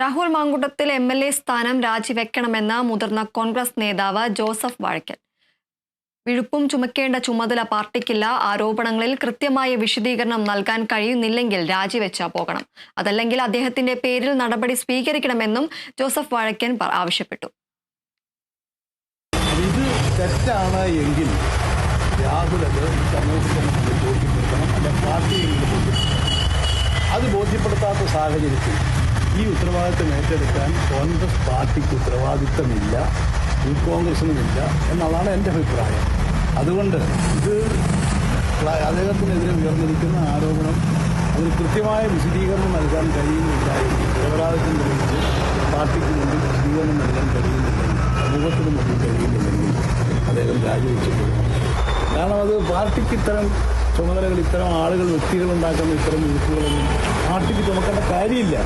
Rahul Mamkootathil M L A സ്ഥാനം രാജിവെക്കണമെന്ന് മുതിർന്ന കോൺഗ്രസ് നേതാവ് ജോസഫ് വാഴക്കൽ. വിഴുപ്പും ചുമക്കേണ്ട ചുമതല പാർട്ടിക്കില്ല. ആരോപണങ്ങളിൽ കൃത്യമായ വിശദീകരണം നൽകാൻ കഴിയുന്നില്ലെങ്കിൽ രാജിവെച്ചാ പോകണം. അതല്ലെങ്കിൽ അദ്ദേഹത്തിന്റെ പേരിൽ നടപടി സ്വീകരിക്കണമെന്നും ജോസഫ് വാഴക്കൻ ആവശ്യപ്പെട്ടു. ഇത് തെറ്റാണ് എങ്കിൽ രാഹുൽ അത് ബോധ്യപ്പെടുത്താത്ത സാഹചര്യത്തിൽ ഈ ഉത്തരവാദിത്തം ഏറ്റെടുക്കാൻ കോൺഗ്രസ് പാർട്ടിക്ക് ഉത്തരവാദിത്തമില്ല യൂത്ത് കോൺഗ്രസിനുമില്ല എന്നുള്ളതാണ് എന്റെ അഭിപ്രായം. അതുകൊണ്ട് ഇത് അദ്ദേഹത്തിനെതിരെ ഉയർന്നിരിക്കുന്ന ആരോപണം അതിന് കൃത്യമായ വിശദീകരണം നൽകാൻ കഴിയുന്നില്ല ഉത്തരവാദിത്തം തെളിയിച്ച് പാർട്ടിക്ക് മുന്നിൽ വിശദീകരണം നൽകാൻ കഴിയുന്നില്ലെങ്കിൽ സമൂഹത്തിന് മുന്നിൽ കഴിയുന്നില്ലെങ്കിൽ അദ്ദേഹം രാജിവെച്ചു കാരണം അത് പാർട്ടിക്ക് ഇത്തരം ചുമതലകൾ ഇത്തരം ആളുകൾ വ്യക്തികൾ ഉണ്ടാക്കുന്ന ഇത്തരം വിളിപ്പുകളൊന്നും പാർട്ടിക്ക് ചുമക്കേണ്ട കാര്യമില്ല.